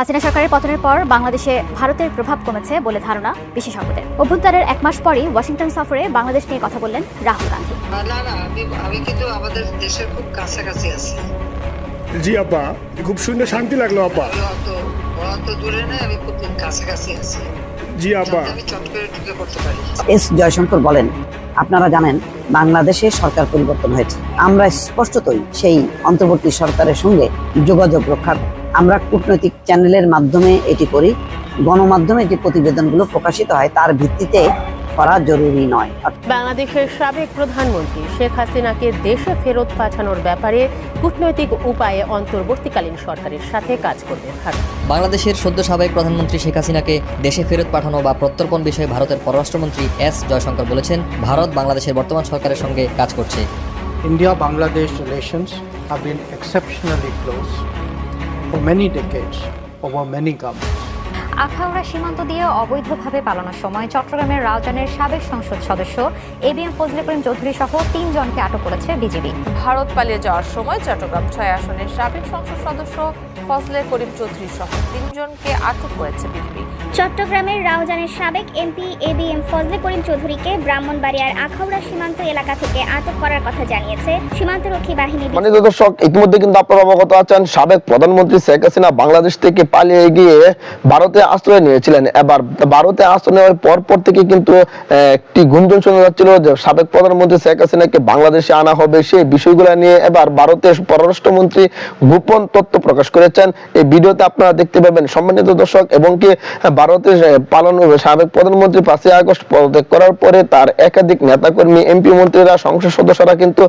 হাসিনা সরকারের পতনের পর বাংলাদেশে ভারতের প্রভাব কমেছে বলে ধারণা বিশেষজ্ঞদের। অভ্যুত্থানের এক মাস পরই ওয়াশিংটন সফরে বাংলাদেশ নিয়ে কথা বললেন রাহুল গান্ধী। না না আমি আমি কিন্তু আমাদের দেশের খুব কাছাকাছি আছি। জি আপা খুব শুনে শান্তি লাগল আপা। দূরে আমি খুব কাছাকাছি আছি। জি এস জয়শঙ্কর বলেন আপনারা জানেন বাংলাদেশে সরকার পরিবর্তন হয়েছে। আমরা স্পষ্টতই সেই অন্তর্বর্তী সরকারের সঙ্গে যোগাযোগ রক্ষা করি। আমরা কূটনৈতিক চ্যানেলের মাধ্যমে এটি করি। গণমাধ্যমে যে প্রতিবেদনগুলো প্রকাশিত হয় তার ভিত্তিতে করা জরুরি নয়। বাংলাদেশের সাবেক প্রধানমন্ত্রী শেখ হাসিনাকে দেশে ফেরত পাঠানোর ব্যাপারে কূটনৈতিক উপায়ে অন্তর্বর্তীকালীন সরকারের সাথে কাজ করবে ভারত। বাংলাদেশের সদ্য সাবেক প্রধানমন্ত্রী শেখ হাসিনাকে দেশে ফেরত পাঠানো বা প্রত্যর্পণ বিষয়ে ভারতের পররাষ্ট্রমন্ত্রী এস জয়শঙ্কর বলেছেন ভারত বাংলাদেশের বর্তমান সরকারের সঙ্গে কাজ করছে। India Bangladesh relations have been exceptionally close. For many decades over many governments. Akhaura সীমান্ত দিয়ে অবৈধভাবে পালানোর সময় চট্টগ্রামের রাউজানের সাবেক সংসদ সদস্য A B M Fazle Karim Chowdhury সহ তিনজনকে আটক করেছে বিজিবি। ভারত পালিয়ে যাওয়ার সময় চট্টগ্রাম ছয় আসনের সাবেক সংসদ সদস্য ফজলে করিম চৌধুরী সহ তিনজনকে আটক করেছে বিজেপি চট্টগ্রামের রাউজানের সাবেক MP A B M Fazle Karim চৌধুরীকে ব্রাহ্মণবাড়িয়ার আখাউড়া সীমান্ত এলাকা থেকে আটক করার কথা জানিয়েছে সীমান্তরক্ষী বাহিনী মানে দর্শক ইতিমধ্যে কিন্তু আপনারা অবগত আছেন সাবেক প্রধানমন্ত্রী শেখ হাসিনা বাংলাদেশ থেকে পালিয়ে গিয়ে ভারতে আশ্রয় নিয়েছিলেন। এবার ভারতে আশ্রয় নেওয়ার পর পর থেকে কিন্তু একটি গুঞ্জন শোনা যাচ্ছিল যে সাবেক প্রধানমন্ত্রী শেখ হাসিনাকে বাংলাদেশে আনা হবে সেই বিষয়গুলো নিয়ে। এবার ভারতের পররাষ্ট্রমন্ত্রী গোপন তথ্য প্রকাশ করেছেন। এই ভিডিওতে আপনারা দেখতে পাবেন সম্মানিত দর্শক এবং কি ভারতের পালন সাবেক প্রধানমন্ত্রী পাঁচই আগস্ট পদত্যাগ করার পরে তার একাধিক নেতাকর্মী, এমপি মন্ত্রীরা, সংসদ সদস্যরা কিন্তু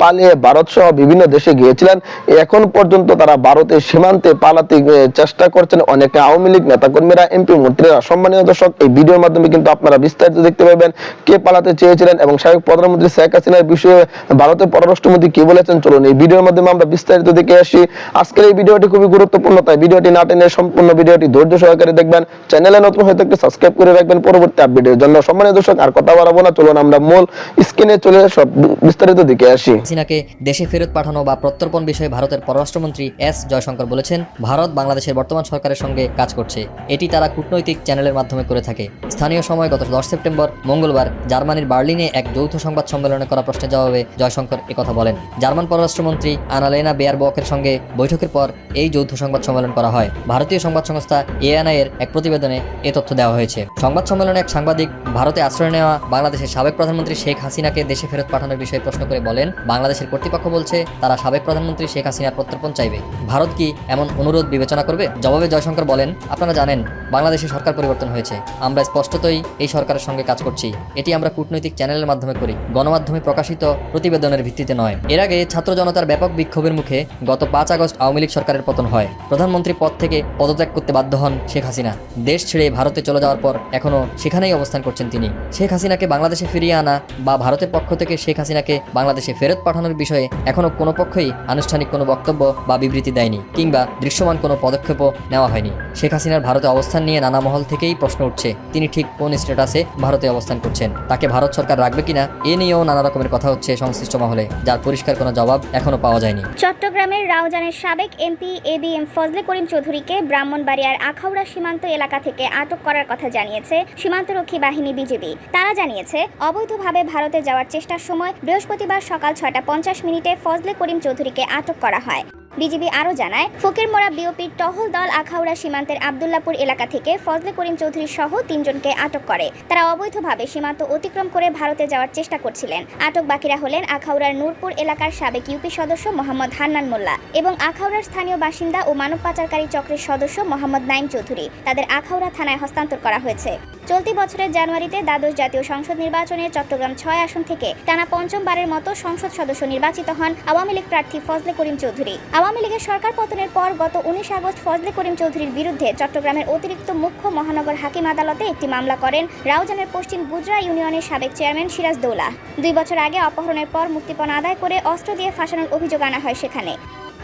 পালিয়ে ভারত সহ বিভিন্ন দেশে গিয়েছিলেন। এখন পর্যন্ত তারা ভারতের সীমান্তে পালাতে চেষ্টা করছেন। অনেকে আওয়ামী লীগ নেতাকর্মীরা এমপি মন্ত্রীরা, সম্মানীয় দর্শক, এই ভিডিওর মাধ্যমে কিন্তু আপনারা বিস্তারিত দেখতে পাবেন কে পালাতে চেয়েছিলেন এবং সাবেক প্রধানমন্ত্রী শেখ হাসিনার বিষয়ে ভারতের পররাষ্ট্রমন্ত্রী কি বলেছেন। চলুন এই ভিডিওর মাধ্যমে আমরা বিস্তারিত দেখে আসি। আজকের এই ভিডিওটি খুবই গুরুত্বপূর্ণ, তাই ভিডিওটি না টেনে সম্পূর্ণ ভিডিওটি ধৈর্য সহকারে দেখবেন। চ্যানেলে নতুন হয়ে থাকলে সাবস্ক্রাইব করে রাখবেন। পরবর্তী আপডেটের জন্য সম্মানীয় দর্শক, আর কথা বাড়াবো না। চলুন আমরা মূল স্ক্রিনে চলে সব বিস্তারিত দেখে আসি। হাসিনাকে দেশে ফেরত পাঠানো বা প্রত্যর্পণ বিষয়ে ভারতের পররাষ্ট্রমন্ত্রী এস জয়শঙ্কর বলেছেন, ভারত বাংলাদেশের বর্তমান সরকারের সঙ্গে কাজ করছে। এটি তারা কূটনৈতিক চ্যানেলের মাধ্যমে করে থাকে। স্থানীয় সময় গত দশ সেপ্টেম্বর, মঙ্গলবার জার্মানির বার্লিনে এক যৌথ সংবাদ সম্মেলনে করা প্রশ্নের জবাবে জয়শঙ্কর একথা বলেন। জার্মান পররাষ্ট্রমন্ত্রী আনালেনা বেয়ারবকের সঙ্গে বৈঠকের পর এই যৌথ সংবাদ সম্মেলন করা হয়। ভারতীয় সংবাদ সংস্থা এএনআই এর এক প্রতিবেদনে এ তথ্য দেওয়া হয়েছে। সংবাদ সম্মেলনে এক সাংবাদিক ভারতে আশ্রয় নেওয়া বাংলাদেশের সাবেক প্রধানমন্ত্রী শেখ হাসিনাকে দেশে ফেরত পাঠানোর বিষয়ে প্রশ্ন করে বলেন, বাংলাদেশের কর্তৃপক্ষ বলছে, তারা সাবেক প্রধানমন্ত্রী শেখ হাসিনার প্রত্যর্পণ চাইবে। ভারত কি এমন অনুরোধ বিবেচনা করবে? জবাবে জয়শঙ্কর বলেন, আপনারা জানেন বাংলাদেশে সরকার পরিবর্তন হয়েছে। আমরা স্পষ্টতই এই সরকারের সঙ্গে কাজ করছি। এটি আমরা কূটনৈতিক চ্যানেলের মাধ্যমে করি। গণমাধ্যমে প্রকাশিত প্রতিবেদনের ভিত্তিতে নয়। এর আগে ছাত্র জনতার ব্যাপক বিক্ষোভের মুখে গত পাঁচ আগস্ট আওয়ামী লীগ সরকারের পতন হয়। প্রধানমন্ত্রী পদ থেকে পদত্যাগ করতে বাধ্য হন শেখ হাসিনা। দেশ ছেড়ে ভারতে চলে যাওয়ার পর এখনও সেখানেই অবস্থান করছেন তিনি। শেখ হাসিনাকে বাংলাদেশে ফিরিয়ে আনা বা ভারতের পক্ষ থেকে শেখ হাসিনাকে বাংলাদেশে ফেরত পাঠানোর বিষয়ে এখনও কোনো পক্ষই আনুষ্ঠানিক কোনো বক্তব্য বা বিবৃতি দেয়নি কিংবা দৃশ্যমান কোনো পদক্ষেপও নেওয়া হয়নি। শেখ হাসিনার ভারতে অবস্থান নিয়ে নানা মহল থেকেই প্রশ্ন উঠছে, তিনি ঠিক কোন স্ট্যাটাসে ভারতে অবস্থান করছেন? তাকে ভারত সরকার রাখবে কিনা, এ নিয়েও নানা রকমের কথা হচ্ছে সংশ্লিষ্ট মহলে, যার পরিষ্কার কোনো জবাব এখনও পাওয়া যায়নি। চট্টগ্রামের রাউজানের সাবেক MP A B M Fazle Karim চৌধুরীকে ব্রাহ্মণবাড়িয়ার আখাউড়া সীমান্ত এলাকা থেকে আটক করার কথা জানিয়েছে সীমান্তরক্ষী বাহিনী বিজেপি তারা জানিয়েছে, অবৈধভাবে ভারতে যাওয়ার চেষ্টার সময় বৃহস্পতিবার সকাল ছয়টা পঞ্চাশ মিনিটে ফজলে করিম চৌধুরীকে আটক করা হয়। বিজিবি আরও জানায়, ফকিরমোড়া বিওপির টহল দল আখাউড়া সীমান্তের আবদুল্লাপুর এলাকা থেকে ফজলে করিম চৌধুরী সহ তিনজনকে আটক করে। তারা অবৈধভাবে সীমান্ত অতিক্রম করে ভারতে যাওয়ার চেষ্টা করছিলেন। আটক বাকিরা হলেন আখাউড়ার নূরপুর এলাকার সাবেক ইউপি সদস্য মোহাম্মদ হান্নান মোল্লা এবং আখাউড়ার স্থানীয় বাসিন্দা ও মানব পাচারকারী চক্রের সদস্য মোহাম্মদ নাইম চৌধুরী। তাদের আখাউড়া থানায় হস্তান্তর করা হয়েছে। চলতি বছরের জানুয়ারিতে দ্বাদশ জাতীয় সংসদ নির্বাচনে চট্টগ্রাম ছয় আসন থেকে টানা পঞ্চমবারের মতো সংসদ সদস্য নির্বাচিত হন আওয়ামী লীগ প্রার্থী ফজলে করিম চৌধুরী। আওয়ামী লীগের সরকার পতনের পর গত উনিশ আগস্ট ফজলে করিম চৌধুরীর বিরুদ্ধে চট্টগ্রামের অতিরিক্ত মুখ্য মহানগর হাকিম আদালতে একটি মামলা করেন রাউজানের পশ্চিম গুজরা ইউনিয়নের সাবেক চেয়ারম্যান সিরাজ দৌলা। দুই বছর আগে অপহরণের পর মুক্তিপণ আদায় করে অস্ত্র দিয়ে ফাঁসানোর অভিযোগ আনা হয় সেখানে।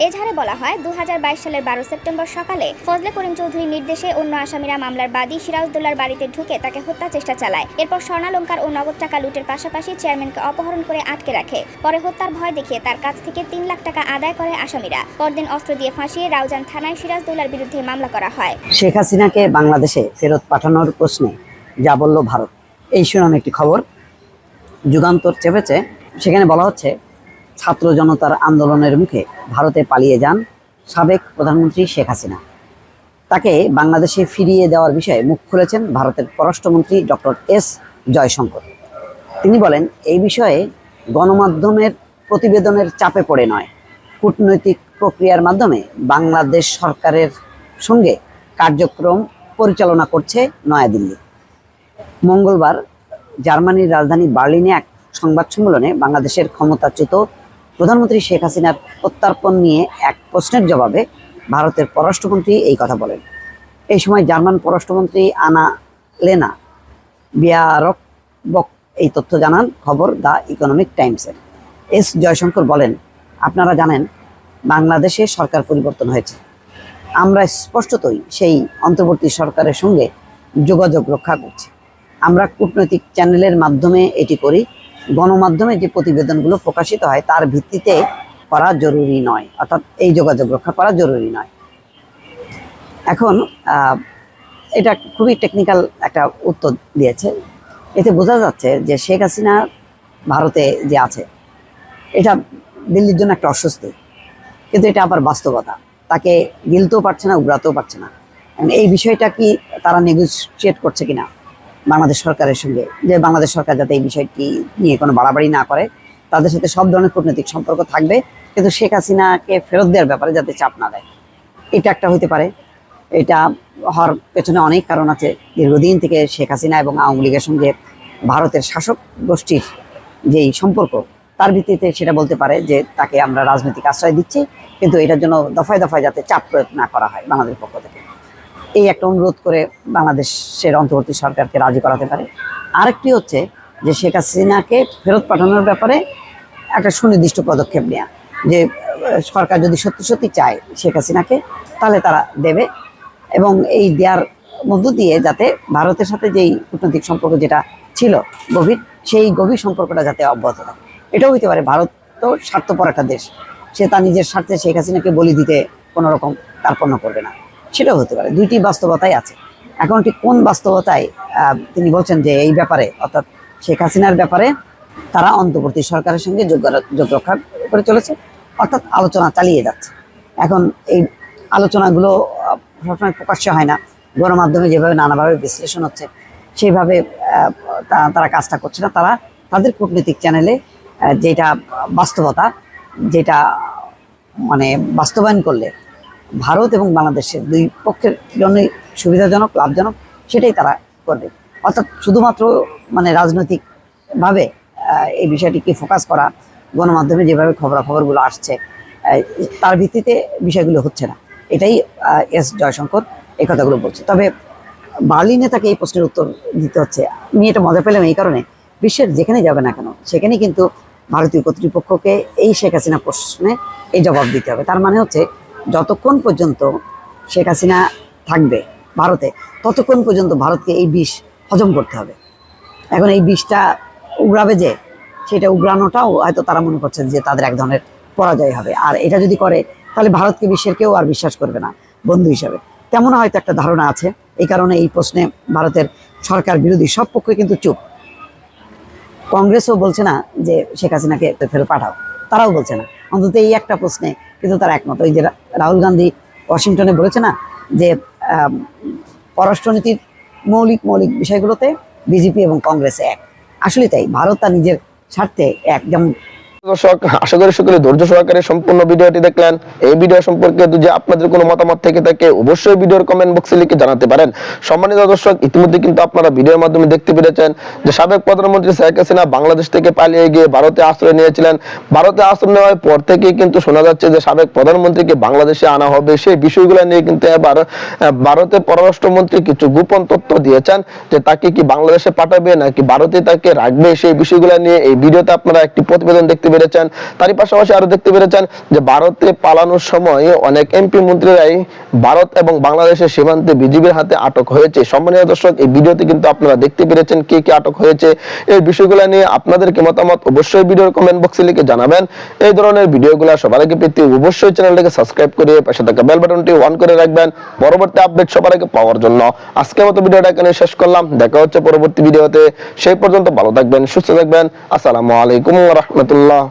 এজাহারে বলা হয় দু হাজার বাইশ সালের বারো সেপ্টেম্বর সকালে ফজলে করিম চৌধুরীর নির্দেশে অন্য আসামিরা মামলার বাদী সিরাজদৌল্লার বাড়িতে ঢুকে তাকে হত্যা চেষ্টা চালায়। এরপর স্বর্ণালঙ্কার ও নগদ টাকা লুটের পাশাপাশি চেয়ারম্যানকে অপহরণ করে আটকে রাখে। পরে হত্যার ভয় দেখিয়ে তার কাছ থেকে তিন লাখ টাকা আদায় করে আসামিরা। পরদিন অস্ত্র দিয়ে ফাঁসিয়ে রাউজান থানায় সিরাজদৌল্লার বিরুদ্ধে মামলা করা হয়। শেখ হাসিনাকে বাংলাদেশে ফেরত পাঠানোর প্রশ্নে যা বলল ভারত, এই শিরোনামে একটি খবর। যুগান্তর চেপেছে। সেখানে বলা হচ্ছে ছাত্র জনতার আন্দোলনের মুখে ভারতে পালিয়ে যান সাবেক প্রধানমন্ত্রী শেখ হাসিনা। তাকে বাংলাদেশে ফিরিয়ে দেওয়ার বিষয়ে মুখ খুলেছেন ভারতের পররাষ্ট্রমন্ত্রী ডক্টর এস জয়শঙ্কর। তিনি বলেন, এই বিষয়ে গণমাধ্যমের প্রতিবেদনের চাপে পড়ে নয়। কূটনৈতিক প্রক্রিয়ার মাধ্যমে বাংলাদেশ সরকারের সঙ্গে কার্যক্রম পরিচালনা করছে নয়াদিল্লি। মঙ্গলবার জার্মানির রাজধানী বার্লিনে এক সংবাদ সম্মেলনে বাংলাদেশের ক্ষমতাচ্যুত প্রধানমন্ত্রী শেখ হাসিনার প্রত্যার্পণ নিয়ে এক প্রশ্নের জবাবে ভারতের পররাষ্ট্রমন্ত্রী এই কথা বলেন। এই সময় জার্মান পররাষ্ট্রমন্ত্রী আনা লেনা বিয়ারক বক এই তথ্য জানান খবর দ্য ইকোনমিক টাইমসের। এস জয়শঙ্কর বলেন, আপনারা জানেন, বাংলাদেশে সরকার পরিবর্তন হয়েছে। আমরা স্পষ্টতই সেই অন্তর্বর্তী সরকারের সঙ্গে যোগাযোগ রক্ষা করছি। আমরা কূটনৈতিক চ্যানেলের মাধ্যমে এটি করি গণমাধ্যমে যে প্রতিবেদনগুলো প্রকাশিত হয়, তার ভিত্তিতে করা জরুরি নয়। অর্থাৎ এই যোগাযোগ রক্ষা করা জরুরি নয়। এখন এটা খুবই টেকনিক্যাল একটা উত্তর দিয়েছে। এতে বোঝা যাচ্ছে যে শেখ হাসিনা ভারতে যে আছে, এটা দিল্লির জন্য একটা অস্বস্তি। কিন্তু এটা আবার বাস্তবতা। তাকে গিলতেও পারছে না উগড়াতেও পারছে না। এই বিষয়টা কি তারা নেগোসিয়েট করছে কিনা? বাংলাদেশ সরকারের সঙ্গে, যে বাংলাদেশ সরকার যাতে এই বিষয়টি নিয়ে কোনো বাড়াবাড়ি না করে, তাদের সাথে সব ধরনের কূটনৈতিক সম্পর্ক থাকবে। কিন্তু শেখ হাসিনাকে ফেরত দেওয়ার ব্যাপারে যাতে চাপ না দেয়, এটা একটা হতে পারে। এটা হওয়ার পেছনে অনেক কারণ আছে। দীর্ঘদিন থেকে শেখ হাসিনা এবং আওয়ামী লীগের সঙ্গে ভারতের শাসক গোষ্ঠীর যেই সম্পর্ক, তার ভিত্তিতে সেটা বলতে পারে যে তাকে আমরা রাজনৈতিক আশ্রয় দিচ্ছি, কিন্তু এটার জন্য দফায় দফায় যাতে চাপ প্রয়োগ না করা হয় বাংলাদেশের পক্ষ থেকে। এই একটা অনুরোধ করে বাংলাদেশের অন্তর্বর্তী সরকারকে রাজি করাতে পারে। আরেকটি হচ্ছে যে শেখ হাসিনাকে ফেরত পাঠানোর ব্যাপারে একটা সুনির্দিষ্ট পদক্ষেপ নেওয়া যে সরকার যদি সত্যি সত্যি চায় শেখ হাসিনাকে, তাহলে তারা দেবে এবং এই দেওয়ার মধ্য দিয়ে যাতে ভারতের সাথে যেই কূটনৈতিক সম্পর্ক যেটা ছিল গভীর, সেই গভীর সম্পর্কটা যাতে অব্যাহত থাকে। এটাও হইতে পারে, ভারত তো স্বার্থপর একটা দেশ। সে তার নিজের স্বার্থে শেখ হাসিনাকে বলি দিতে কোনো রকম কার্পণ্য করবে না। সেটাও হতে পারে। দুইটি বাস্তবতাই আছে। এখন ঠিক কোন বাস্তবতায় তিনি বলছেন যে এই ব্যাপারে, অর্থাৎ শেখ হাসিনার ব্যাপারে তারা অন্তর্বর্তী সরকারের সঙ্গে যোগ রক্ষা করে চলেছে, অর্থাৎ আলোচনা চালিয়ে যাচ্ছে। এখন এই আলোচনাগুলো সবসময় প্রকাশ্য হয় না। গণমাধ্যমে যেভাবে নানাভাবে বিশ্লেষণ হচ্ছে সেইভাবে তারা কাজটা করছে না। তারা তাদের কূটনৈতিক চ্যানেলে যেটা বাস্তবতা, যেটা মানে বাস্তবায়ন করলে ভারত এবং বাংলাদেশের দুই পক্ষের জন্যই সুবিধাজনক, লাভজনক, সেটাই তারা করবে। অর্থাৎ শুধুমাত্র মানে রাজনৈতিকভাবে এই বিষয়টিকে ফোকাস করা, গণমাধ্যমে যেভাবে খবরাখবরগুলো আসছে তার ভিত্তিতে বিষয়গুলো হচ্ছে না। এটাই এস জয়শঙ্কর এই কথাগুলো বলছে। তবে বার্লিনে তাকে এই প্রশ্নের উত্তর দিতে হচ্ছে। আমি এটা মজা পেলাম এই কারণে, বিশ্বের যেখানে যাবে না কেন সেখানে কিন্তু ভারতীয় কর্তৃপক্ষকে এই শেখ হাসিনা প্রশ্নে এই জবাব দিতে হবে। তার মানে হচ্ছে যতক্ষণ পর্যন্ত শেখ হাসিনা থাকবে ভারতে, ততক্ষণ পর্যন্ত ভারতকে এই বিষ হজম করতে হবে। এখন এই বিষটা উগড়াবে যে, সেটা উগড়ানোটাও হয়তো তারা মনে করছেন যে তাদের এক ধরনের পরাজয় হবে। আর এটা যদি করে, তাহলে ভারতকে বিশ্বের কেউ আর বিশ্বাস করবে না, বন্ধু হিসাবে। তেমন হয়তো একটা ধারণা আছে, এই কারণে এই প্রশ্নে ভারতের সরকার বিরোধী সব পক্ষে কিন্তু চুপ। কংগ্রেসও বলছে না যে শেখ হাসিনাকে ফেরত পাঠাও, তারাও বলছে না। অন্তত এই একটা প্রশ্নে কিন্তু তারা একমত। ওই যে রাহুল গান্ধী ওয়াশিংটনে বলেছে না যে পররাষ্ট্রনীতির মৌলিক মৌলিক বিষয়গুলোতে বিজেপি এবং কংগ্রেস এক। আসলে তাই, ভারত তার নিজের স্বার্থে এক। যেমন দর্শক আশা করি সকলে ধৈর্য সহকারে সম্পূর্ণ ভিডিওটি দেখলেন। এই ভিডিও সম্পর্কে যদি আপনাদের কোনো মতামত থেকে থাকে অবশ্যই ভিডিওর কমেন্ট বক্সে লিখে জানাতে পারেন। সম্মানিত দর্শক ইতিমধ্যে কিন্তু আপনারা ভিডিওর মাধ্যমে দেখতে পেরেছেন যে সাবেক প্রধানমন্ত্রী শেখ হাসিনা বাংলাদেশ থেকে পালিয়ে গিয়ে ভারতে আশ্রয় নিয়েছিলেন। ভারতে আশ্রয় নেওয়ার পর থেকে কিন্তু শোনা যাচ্ছে যে সাবেক প্রধানমন্ত্রীকে বাংলাদেশে আনা হবে। সেই বিষয়গুলো নিয়ে কিন্তু এবার আহ, ভারতের পররাষ্ট্রমন্ত্রী কিছু গোপন তথ্য দিয়েছেন যে তাকে কি বাংলাদেশে পাঠাবে নাকি ভারতে তাকে রাখবে। সেই বিষয়গুলো নিয়ে এই ভিডিওতে আপনারা একটি প্রতিবেদন দেখতে পেরেছেন তারই পাশাপাশি আরও দেখতে পেরেছেন যে ভারতে পালানোর সময় অনেক এমপি মন্ত্রীরাই ভারত এবং বাংলাদেশের সীমান্তে বিজিবির হাতে আটক হয়েছে। সম্মানীয় দর্শক, এই ভিডিওতে কিন্তু আপনারা দেখতে পেরেছেন কে কে আটক হয়েছে। এই বিষয়গুলো নিয়ে আপনাদের কি মতামত অবশ্যই ভিডিওর কমেন্ট বক্সে লিখে জানাবেন। এই ধরনের ভিডিওগুলো সবার আগে পেতে অবশ্যই চ্যানেলটাকে সাবস্ক্রাইব করে পাশে থাকা বেল বাটনটি অন করে রাখবেন। পরবর্তী আপডেট সবার আগে পাওয়ার জন্য। আজকের মতো ভিডিওটা এখানে শেষ করলাম। দেখা হচ্ছে পরবর্তী ভিডিওতে। সেই পর্যন্ত ভালো থাকবেন, সুস্থ থাকবেন। আসসালামু আলাইকুম রহমতুল্লাহ।